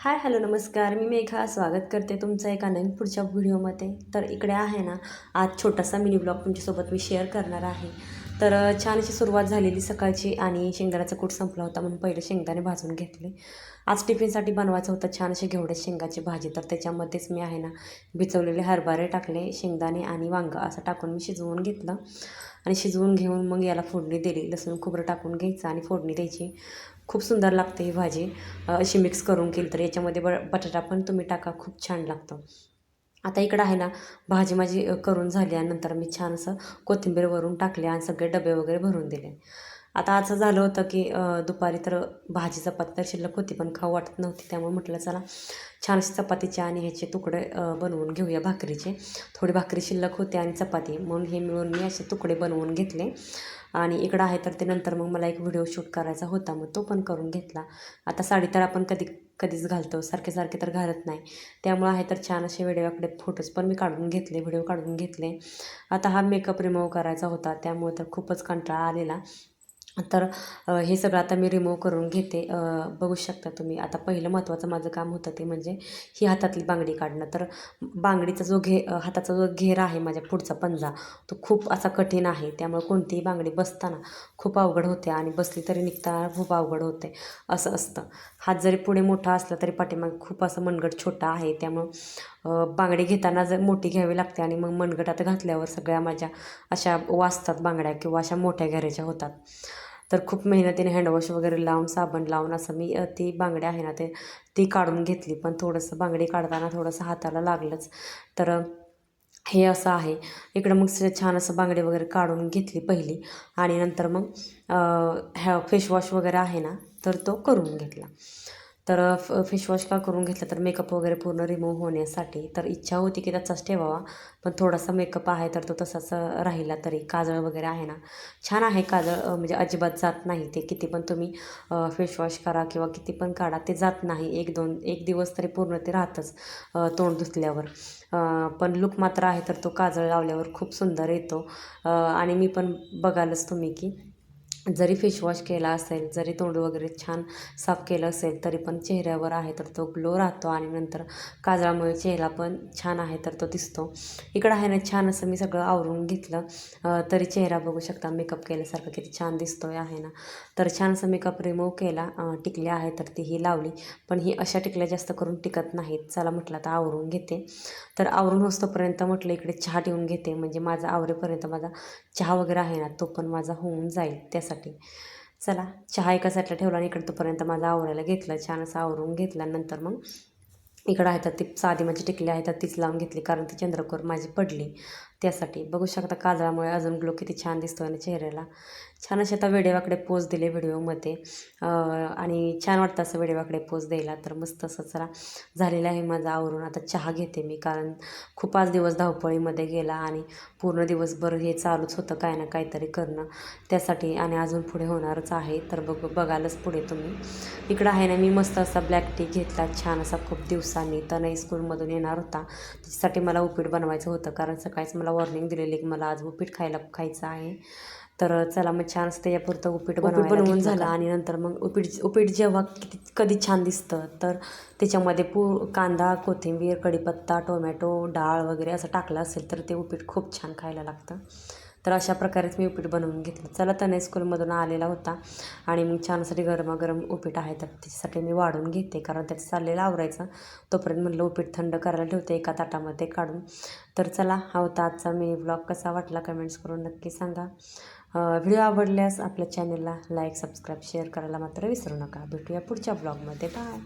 Hi hello नमस्कार. मी मेघा. स्वागत करते तुमचं एका नवीन पुढच्या व्हिडिओमध्ये. तर इकडे आहे ना आज छोटासा मिनी ब्लॉग तुमच्यासोबत मी शेअर करणार आहे. तर छान अशी सुरुवात झालेली सकाळची आणि शेंगदाण्याचा कूट संपला होता म्हणून पहिले शेंगदाणे भाजून घेतले. आज टिफिनसाठी बनवायचं होतं छान असे घेवडे शेंगाची भाजी. तर त्याच्यामध्येच मी आहे ना भिजवलेले हरभरे टाकले शेंगदाणे आणि वांग असं टाकून मी शिजवून घेतलं. आणि शिजवून घेऊन मग याला फोडणी दिली. लसूण खोबरं टाकून घ्यायचं आणि फोडणी द्यायची. खूप सुंदर लागते ही भाजी. अशी मिक्स करून केली तर याच्यामध्ये ब बटाटा पण तुम्ही टाका खूप छान लागतं. आता इकडं आहे ना भाजी माझी करून झाली आणि नंतर मी छान असं कोथिंबीर वरून टाकले आणि सगळे डबे वगैरे भरून दिले. आता असं झालं होतं की दुपारी तर भाजी चपाती तर शिल्लक होती पण खाऊ वाटत नव्हती. त्यामुळे म्हटलं चला छान अशी चपातीचे आणि ह्याचे तुकडे बनवून घेऊया भाकरीचे. थोडी भाकरी शिल्लक होते आणि चपाती. म्हणून हे मिळून मी असे तुकडे बनवून घेतले. आणि इकडं आहे तर ते नंतर मग मला एक व्हिडिओ शूट करायचा होता मग तो पण करून घेतला. आता साडी तर आपण कधी कधीच घालतो सारखे सारखे तर घालत नाही. त्यामुळं आहे तर छान असे वेडेवाकडे फोटोज पण मी काढून घेतले व्हिडिओ काढून घेतले. आता हा मेकअप रिमूव्ह करायचा होता त्यामुळे तर खूपच कंटाळा आलेला. तर हे सगळं आता मी रिमूव्ह करून घेते. बघू शकता तुम्ही आता पहिलं महत्त्वाचं माझं काम होतं ते म्हणजे ही हातातली बांगडी काढणं. तर बांगडीचा जो घे हाताचा जो घेर आहे माझ्या पुढचा पंजा तो खूप असा कठीण आहे. त्यामुळे कोणतीही बांगडी बसताना खूप अवघड होते आणि बसली तरी निघताना खूप अवघड होते. असं असतं. हात जरी पुढे मोठा असला तरी पाठीमागे खूप असं मनगट छोटा आहे. त्यामुळं बांगडी घेताना जर मोठी घ्यावी लागते आणि मग मनगटात घातल्यावर सगळ्या माझ्या अशा वाचतात बांगड्या किंवा अशा मोठ्या घेऱ्याच्या होतात. तर खूप मेहनतीने हँडवॉश वगैरे लावून साबण लावून असं मी ती बांगडी आहे ना ते ती काढून घेतली. पण थोडंसं बांगडी काढताना थोडंसं हाताला लागलंच. तर हे असं आहे. इकडं मग छान असं बांगडी वगैरे काढून घेतली पहिली. आणि नंतर मग ह्या फेशवॉश वगैरे आहे ना तर तो करून घेतला. तर फ फेसवॉश का करून घेतला तर मेकअप वगैरे पूर्ण रिमूव्ह होण्यासाठी तर इच्छा होती की त्याचाच ठेवावा. पण थोडासा मेकअप आहे तर तो तसाच राहिला तरी. काजळ वगैरे आहे ना. छान आहे काजळ. म्हणजे अजिबात जात नाही ते. किती पण तुम्ही फेसवॉश करा किंवा किती पण काढा ते जात नाही. एक दोन एक दिवस तरी पूर्ण ते राहतंच तोंड धुतल्यावर. पण लुक मात्र आहे तर तो काजळ लावल्यावर खूप सुंदर येतो. आणि मी पण बघालच तुम्ही की. जरी फेशवॉश केला असेल जरी तोंड वगैरे छान साफ केलं असेल तरी पण चेहऱ्यावर आहे तर तो ग्लो राहतो आणि नंतर काजळामुळे चेहरा पण छान आहे तर तो दिसतो. इकडं आहे ना छान असं मी सगळं आवरून घेतलं. तरी चेहरा बघू शकता मेकअप केल्यासारखं किती छान दिसतोय आहे ना. तर छान असं मेकअप रिमूव्ह केला टिकल्या आहे तर ती ही लावली. पण ही अशा टिकल्या जास्त करून टिकत नाहीत. चला म्हटलं आता आवरून घेते. तर आवरून असतोपर्यंत म्हटलं इकडे चहा ठेवून घेते. म्हणजे माझा आवरेपर्यंत माझा चहा वगैरे आहे ना तो पण माझा होऊन जाईल. त्यासाठी. चला चहा एका साईडला ठेवला आणि इकडं तोपर्यंत माझा आवरायला घेतलं. छान असं आवरून घेतल्यानंतर मग इकडं आहे तर ती साधी माझी टिकली आहे तर तीच लावून घेतली कारण ती चंद्रकोर माझी पडली. त्यासाठी. बघू शकता काजळामुळे अजून ग्लो किती छान दिसतो ना चेहऱ्याला. छान असे आता वेडेवाकडे पोज दिले व्हिडिओमध्ये. आणि छान वाटतं असं वेडेवाकडे पोज द्यायला. तर मस्त असं जरा झालेलं आहे माझा आवरून. आता चहा घेते मी कारण खूप आज दिवस धावपळीमध्ये गेला आणि पूर्ण दिवसभर हे चालूच होतं काय ना काहीतरी करणं. त्यासाठी आणि अजून पुढे होणारच आहे. तर बघ बघालच पुढे तुम्ही. इकडं आहे ना मी मस्त असा ब्लॅक टी घेतला. छान असा खूप दिवसांनी. तनई स्कूलमधून येणार होता. त्याच्यासाठी मला उपीट बनवायचं होतं. कारण सकाळीच मला वॉर्निंग दिलेली की मला आज उपीट खायला खायचं आहे. तर चला मग छान असं त्याच्यापुरतं उपीट बनवून बनवून झालं. आणि नंतर मग उपीट उपीट जेव्हा किती कधी छान दिसतं तर त्याच्यामध्ये पू कांदा कोथिंबीर कढीपत्ता टोमॅटो डाळ वगैरे असं टाकलं असेल तर ते उपीट खूप छान खायला लागतं. तर अशा प्रकारेच मी उपीट बनवून घेतलं. चला तनय स्कूलमधून आलेला होता आणि मग छानसाठी गरमागरम उपीट आहे तर त्याच्यासाठी मी वाढून घेते कारण त्याचं चाललेलं आवरायचं. तोपर्यंत म्हटलं उपीट थंड करायला ठेवते एका ताटामध्ये काढून. तर चला हा होता आजचा मी ब्लॉग कसा वाटला कमेंट्स करून नक्की सांगा. व्हिडिओ आवडल्यास आपल्या चॅनलला लाईक सबस्क्राईब शेअर करायला मात्र विसरू नका. भेटूया पुढच्या ब्लॉगमध्ये बाय